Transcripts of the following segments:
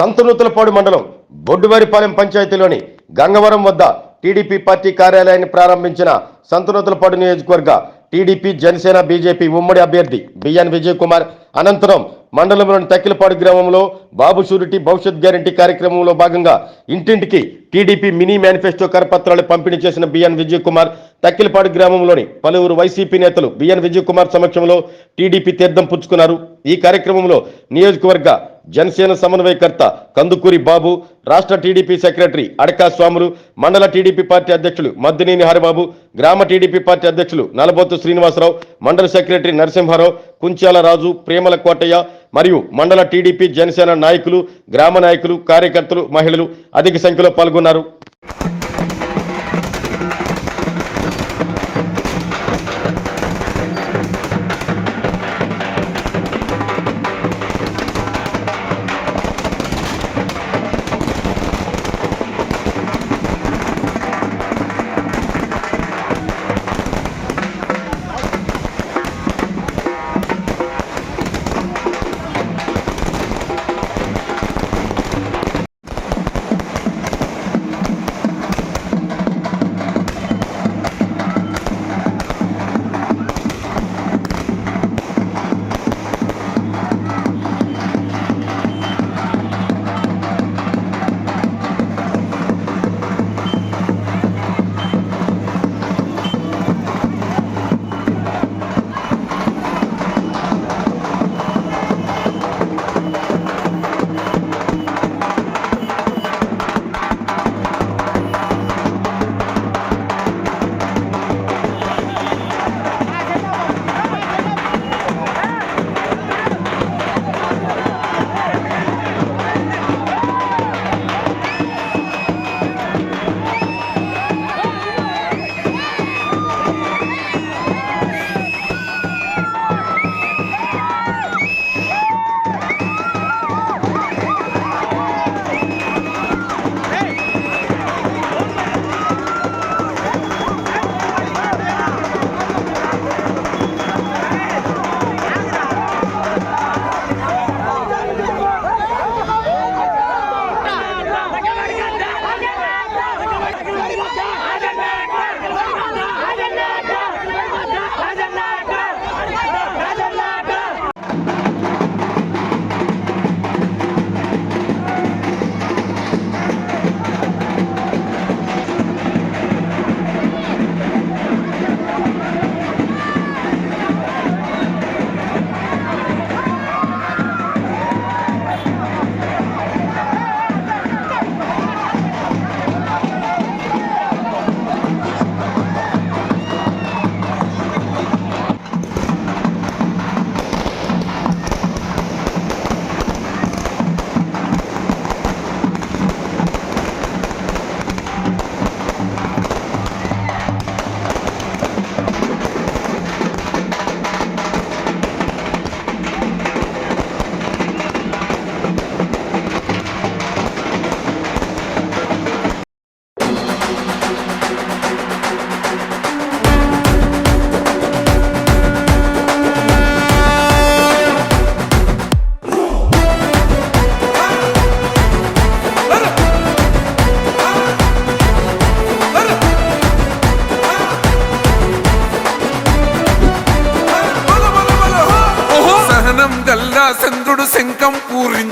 సంతనూతలపాడు మండలం బొడ్డువారిపాలెం పంచాయతీలోని గంగవరం వద్ద TDP party కార్యాలయాన్ని ప్రారంభించిన సంతనూతలపాడు నియోజకవర్గ టీడీపీ జనసేన బీజేపీ ఉమ్మడి అభ్యర్థి బిఎన్ విజయ్ కుమార్ అనంతరం మండలంలోని తక్కిలపాడు గ్రామంలో బాబు షూరిటీ భవిష్యత్ గ్యారంటీ కార్యక్రమంలో భాగంగా ఇంటింటికి టీడీపీ మినీ మేనిఫెస్టో కరపత్రాలు పంపిణీ చేసిన బిఎన్ విజయ్ కుమార్ తక్కిలపాడు గ్రామంలోని పలువురు వైసీపీ నేతలు బిఎన్ విజయ్ కుమార్ సమక్షంలో టీడీపీ తీర్థం పుచ్చుకున్నారు. ఈ కార్యక్రమంలో నియోజకవర్గ జనసేన సమన్వయకర్త కందుకూరి బాబు రాష్ట్ర టీడీపీ సెక్రటరీ అడకా స్వాములు మండల టీడీపీ పార్టీ అధ్యక్షులు మద్దినేని హరిబాబు గ్రామ టీడీపీ పార్టీ అధ్యక్షులు నలబొత్తు శ్రీనివాసరావు మండల సెక్రటరీ నరసింహారావు కుంచాల రాజు ప్రేమల కోటయ్య మరియు మండల టీడీపీ జనసేన నాయకులు గ్రామ నాయకులు కార్యకర్తలు మహిళలు అధిక సంఖ్యలో పాల్గొన్నారు.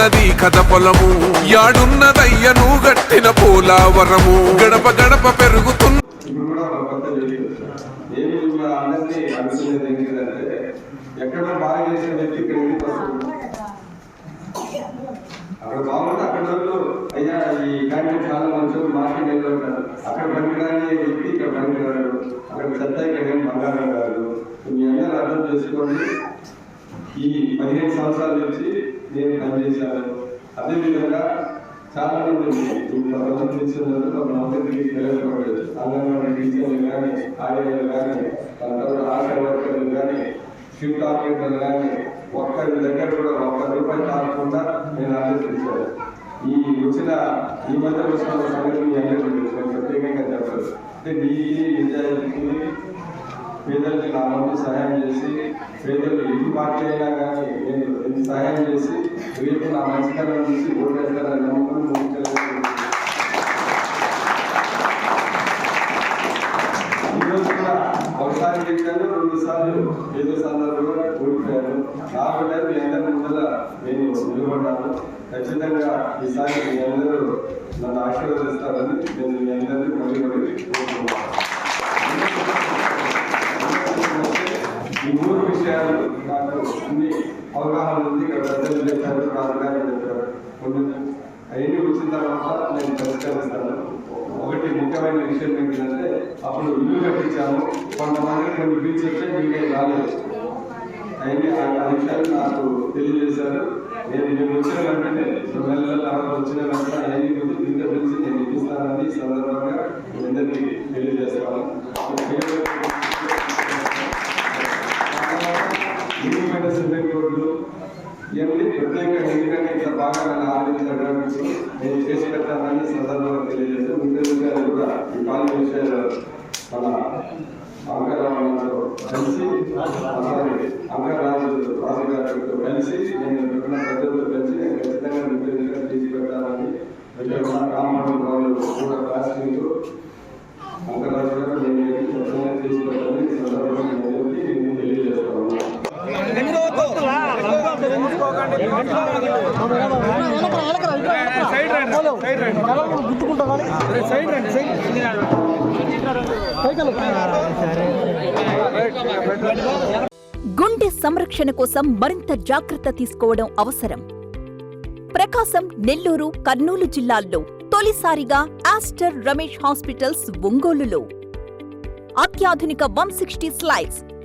తడుస్తున్నది కథ పొలము. యాడున్నదయ్యను గట్టిన పోలావరము. గడప గడప పెరుగుతున్న ఇప్పుడు బాగా చేసిన వ్యక్తి ఇక్కడ అక్కడ బాగుంటే అక్కడ వాళ్ళు అయ్యా ఈ క్యాండిడేట్ చాలా మంచి మార్కెట్ ఏదో ఉంటారు అక్కడ పనికిరాని వ్యక్తి ఇక్కడ పనికిరాడు అక్కడ చెత్త ఇక్కడ ఏం బంగారం కాదు మీ అందరూ అర్థం చేసుకోండి ఈ పదిహేను సంవత్సరాల నుంచి నేను పనిచేశాను అదేవిధంగా చాలా మంది కొంతమంది తీసుకున్నారు అందరికీ తెలియకపోలేదు అంగన్వాడీ టీచర్లు కానీ ఆర్యలు కానీ తర్వాత ఆశా వర్కర్లు కానీ షిఫ్ట్ ఆపరేటర్లు కానీ ఒక్కరి దగ్గర కూడా ఒక్క రూపాయి కాకుండా నేను ఆలోచించాను. ఈ వచ్చిన ఈ మధ్య వచ్చిన సంగతి మీ అందరికీ ప్రత్యేకంగా చెప్పారు. అంటే నీతి నిజాయితీ పేదలకి నా వంతు సహాయం చేసి పేదలు ఎన్ని పార్టీ అయినా కానీ నేను ఎన్ని సహాయం చేసి రేపు నా మంచితనం చూసి ఓటేస్తారని నమ్మకం ఈరోజు కూడా ఒకసారి గెలిచాను రెండు సార్లు ఏదో సందర్భంలో ఓడిపోయాను. కాబట్టి మీ అందరి ముందర నేను నిలబడ్డాను. ఖచ్చితంగా ఈసారి మీ అందరూ నన్ను ఆశీర్వదిస్తారని నేను మీ అందరినీ మళ్ళీ మళ్ళీ కోరుకుంటున్నాను. విషయాలు నాకు అన్ని అవగాహన ఉంది ఇక్కడ పెద్దలు చెప్పారు రాజుగారు చెప్పారు కొన్ని అవన్నీ వచ్చిన తర్వాత నేను పరిష్కరిస్తాను. ఒకటి ముఖ్యమైన విషయం ఏంటంటే అప్పుడు ఇల్లు కట్టించాము. కొంతమంది కొన్ని బీచ్ వచ్చే మీకే రాలేదు. అవన్నీ ఆ విషయాలు నాకు తెలియజేశారు. నేను నేను వచ్చిన వెంటనే నెలల తర్వాత వచ్చిన వెంటనే అవన్నీ గురించి తెలిసి నేను ఇప్పిస్తానని సందర్భంగా అందరికీ తెలియజేస్తాను ముఖ్యమైన సిమెంట్ రోడ్లు ఇవన్నీ ప్రత్యేకంగా ఎందుకంటే ఇంత బాగా నేను చేసి పెట్టానని సందర్భంగా తెలియజేస్తే ముఖ్యంగా కూడా ఈ విషయాలు మన కలిసి అంకరాజు రాజు గారితో కలిసి నేను పెట్టిన పెద్దలతో కలిసి నేను ఖచ్చితంగా ముఖ్యంగా చేసి పెట్టాలని రామమోహన్ రావు కూడా రాష్ట్రీయ అంకరాజు గారు నేను ఖచ్చితంగా చేసి పెట్టాలని సందర్భంగా నేను తెలియజేస్తాను. గుండె సంరక్షణ కోసం మరింత జాగ్రత్త తీసుకోవడం అవసరం. ప్రకాశం నెల్లూరు కర్నూలు జిల్లాల్లో తొలిసారిగా ఆస్టర్ రమేష్ హాస్పిటల్స్ ఒంగోలులో. అత్యాధునిక one sixty slides